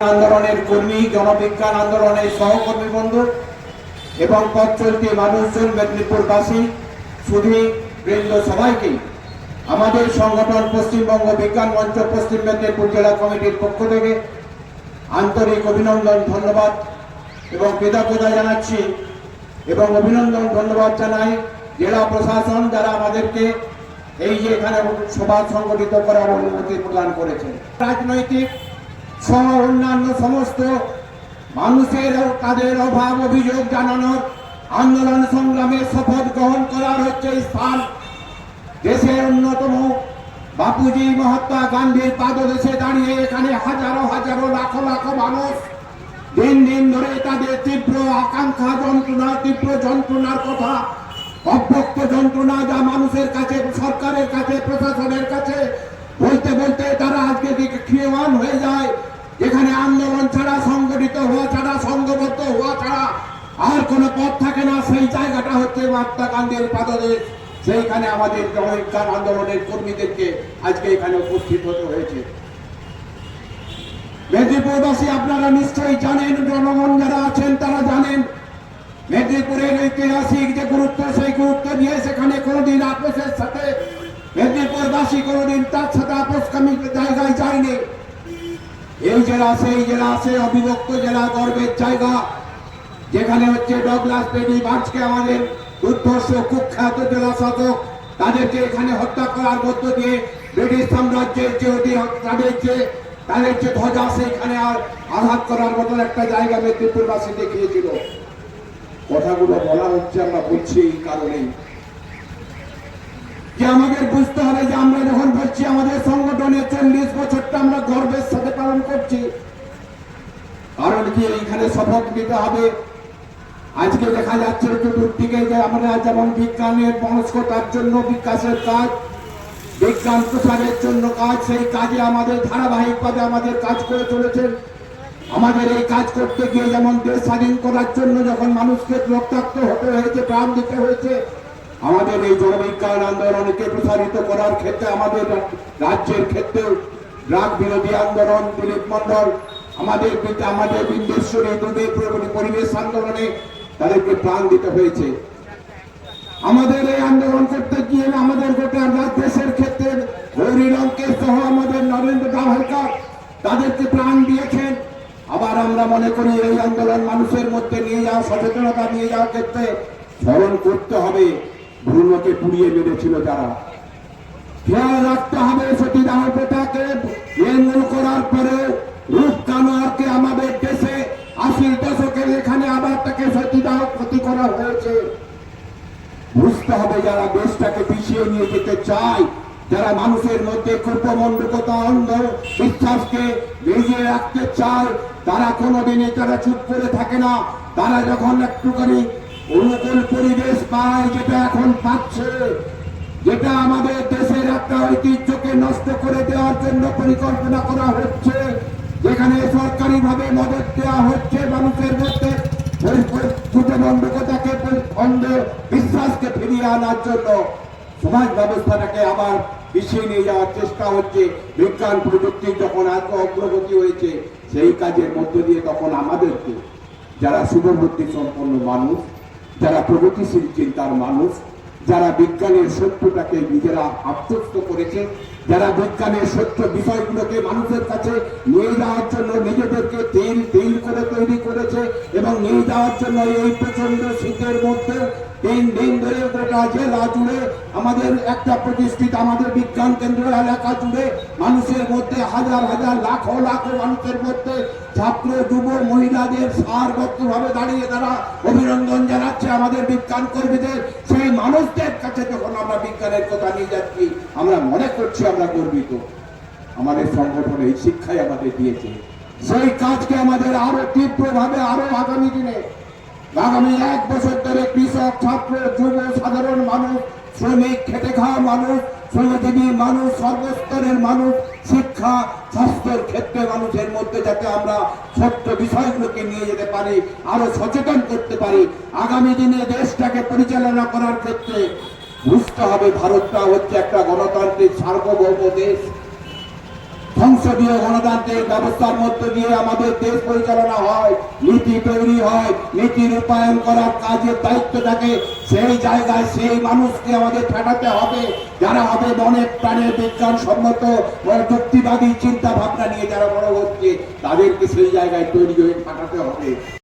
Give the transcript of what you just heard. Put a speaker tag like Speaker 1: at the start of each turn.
Speaker 1: আন্দোলনের কর্মী, জনবিজ্ঞান আন্দোলনের সহকর্মী বন্ধু এবং পথ চলতি মানুষজন মেদিনীপুরবাসী সুধী বৃন্দ সবাইকে আমাদের সংগঠন পশ্চিমবঙ্গ বিজ্ঞান মঞ্চ, পশ্চিম মেদিনীপুর জেলা কমিটির পক্ষ থেকে আন্তরিক অভিনন্দন, ধন্যবাদ এবং কৃতজ্ঞতা জানাচ্ছি এবং অভিনন্দন, ধন্যবাদ জানাই জেলা প্রশাসন যারা আমাদেরকে এই যে এখানে সভা সংগঠিত করার অনুমতি প্রদান করেছেন। রাজনৈতিক সহ অন্যান্য সমস্ত মানুষের তাদের অভাব অভিযোগ জানানোর আন্দোলন সংগ্রামের শপথ গ্রহণ করার হচ্ছে স্থান। দেশের অন্যতম বাপুজি মহাত্মা গান্ধীর পাদদেশে দাঁড়িয়ে এখানে হাজারো হাজারো লাখো লাখো মানুষ দিন দিন ধরে তাদের তীব্র আকাঙ্ক্ষা যন্ত্রণা, তীব্র যন্ত্রণার কথা, অব্যক্ত যন্ত্রণা যা মানুষের কাছে, সরকারের কাছে, প্রশাসনের কাছে বলতে বলতে তারা আজকে দিকে ক্ষীয়মান হয়ে যায়। যেখানে আন্দোলন ছাড়া, সংগঠিত হওয়া ছাড়া, সংঘবদ্ধ হওয়া ছাড়া আর কোনো পথ থাকে না। সেই জায়গাটা হচ্ছে মহাত্মা গান্ধীর পাদদেশ। সেইখানে আমাদের জনবিজ্ঞান আন্দোলনের কর্মীদেরকে আজকে এখানে উপস্থিত হতে হয়েছে। মেদিনীপুরবাসী, আপনারা নিশ্চয়ই জানেন, জনগণ যারা আছেন তারা জানেন, মেদিনীপুরের ঐতিহাসিক যে গুরুত্ব, সেই গুরুত্ব নিয়ে সেখানে কোনোদিন আপোষের সাথে মেদিনীপুরবাসী কোনোদিন তার সাথে আপোষকামী জায়গায় যায়নি। এই জেলা সেই জেলা সেই অবিভক্ত জেলা গর্বের জায়গা। যেখানে হচ্ছে ডগলাস বেডি বার্চকে আমাদের দুর্ধর্ষ কুখ্যাত জেলা শাসক তাদেরকে এখানে হত্যা করার মধ্য দিয়ে ব্রিটিশ সাম্রাজ্যের যে অধি- তাদের যে তাদের যে ধ্বজা, সেইখানে আর আঘাত করার মতন একটা জায়গা মেদিনীপুরবাসী দেখিয়েছিল। কথাগুলো বলা হচ্ছে, আমরা বলছি এই কারণেই। যে আমাদের বুঝতে হবে যে আমরা যখন বলছি আমাদের সংগঠনের চল্লিশ বছরটা আমরা গর্বের সাথে পালন করছি। কারণ কি এইখানে শপথ নিতে হবে। আজকে দেখা যাচ্ছে চতুর্দিকে যে আমরা যেমন বিজ্ঞানের মনস্কতার জন্য বিকাশের কাজ, বিজ্ঞান প্রসারের জন্য কাজ, সেই কাজে আমাদের ধারাবাহিকভাবে আমাদের কাজ করে চলেছেন। আমাদের এই কাজ করতে গিয়ে যেমন দেশ স্বাধীন করার জন্য যখন মানুষকে রক্তাক্ত হতে হয়েছে, প্রাণ দিতে হয়েছে, আমাদের এই জনবিজ্ঞান আন্দোলনকে প্রসারিত করার ক্ষেত্রে, আমাদের রাজ্যের ক্ষেত্রেও ড্রাগ বিরোধী আন্দোলন, দিলীপ মন্ডল, আমাদের আমাদের বিন্দেশ্বরী দুবে পরিবেশ আন্দোলনে তাদেরকে প্রাণ দিতে হয়েছে। আমাদের এই আন্দোলন করতে গিয়ে আমাদের গোটা দেশের ক্ষেত্রে গৌরী লঙ্কেশ সহ আমাদের নরেন্দ্র দাভালকার তাদেরকে প্রাণ দিয়েছেন। আবার আমরা মনে করি এই আন্দোলন মানুষের মধ্যে নিয়ে যাওয়া, সচেতনতা নিয়ে যাওয়ার ক্ষেত্রে স্মরণ করতে হবে। ভ্রূণকে পুড়িয়ে মেরেছিল যারা। খেয়াল রাখতে হবে করার পরে আমাদের দেশে আশির দশকের এখানে আবার তাকে সতীদাহ ক্ষতি করা হয়েছে। বুঝতে হবে যারা দেশটাকে পিছিয়ে নিয়ে যেতে চায়, যারা মানুষের মধ্যে কূপমণ্ডকতা অন্ধ বিশ্বাসকে রাখতে চায়, তারা কোনোদিনই তারা চুপ করে থাকে না। তারা যখন একটুখানি অনুকূল পরিবেশ পায়, যেটা এখন পাচ্ছে, যেটা আমাদের দেশের একটা ঐতিহ্যকে নষ্ট করে দেওয়ার জন্য পরিকল্পনা করা হচ্ছে, যেখানে সরকারি ভাবে মদত দেওয়া হচ্ছে মানুষের মধ্যে। অন্ধ বিশ্বাসকে ফিরিয়ে আনার জন্য সমাজ ব্যবস্থাটাকে আবার পিছিয়ে নিয়ে যাওয়ার চেষ্টা হচ্ছে। বিজ্ঞান প্রযুক্তির যখন এত অগ্রগতি হয়েছে, সেই কাজের মধ্য দিয়ে তখন আমাদেরকে, যারা শুভবুদ্ধি সম্পন্ন মানুষ, যারা প্রগতিশীল চিন্তার মানুষ যারা বিজ্ঞানের সত্যটাকে নিজেরা আত্মস্থ করেছে, যারা বিজ্ঞানের সত্য বিষয়গুলোকে মানুষের কাছে নিয়ে যাওয়ার জন্য নিজেদেরকে তেল তেল করে তৈরি করেছে এবং নিয়ে যাওয়ার জন্য এই প্রচণ্ড শীতের মধ্যে তিন দিন ধরে গোটা জেলা জুড়ে আমাদের একটা প্রতিষ্ঠিত আমাদের বিজ্ঞান কেন্দ্র এলাকা জুড়ে মানুষের মধ্যে হাজার হাজার লাখো লাখো মানুষের মধ্যে ছাত্র, যুব, মহিলাদের সারবদ্ধভাবে দাঁড়িয়ে তারা অভিনন্দন জানাচ্ছে আমাদের বিজ্ঞান কর্মীদের। সেই মানুষদের কাছে যখন আমরা বিজ্ঞানের কথা নিয়ে যাচ্ছি, আমরা মনে করছি আমরা গর্বিত। আমাদের সংগঠন এই শিক্ষাই আমাদের দিয়েছে। সেই কাজকে আমাদের আরও তীব্রভাবে আরও আগামী দিনে, আগামী এক বছর ধরে কৃষক, ছাত্র, যুব, সাধারণ মানুষ, শ্রমিক খেটে খাওয়া মানুষ, শ্রমজীবী মানুষ, সর্বস্তরের মানুষ, শিক্ষা, স্বাস্থ্যের ক্ষেত্রে মানুষের মধ্যে যাতে আমরা সত্য বিষয়গুলোকে নিয়ে যেতে পারি, আরও সচেতন করতে পারি, আগামী দিনে দেশটাকে পরিচালনা করার ক্ষেত্রে বুঝতে হবে ভারতটা হচ্ছে একটা গণতান্ত্রিক সার্বভৌম দেশ। সংসদীয় গণতান্ত্রিক ব্যবস্থার মধ্য দিয়ে আমাদের দেশ পরিচালনা হয়, নীতি তৈরি হয়, নীতি রূপায়ণ করার কাজের দায়িত্ব থাকে সেই জায়গায় সেই মানুষকে আমাদের ঠেকাতে হবে, যারা হবে মনে প্রাণে বিজ্ঞান সম্মত ও যুক্তিবাদী চিন্তা ভাবনা নিয়ে যারা বড় হচ্ছে, তাদেরকে সেই জায়গায় তৈরি হয়ে ঠেকাতে হবে।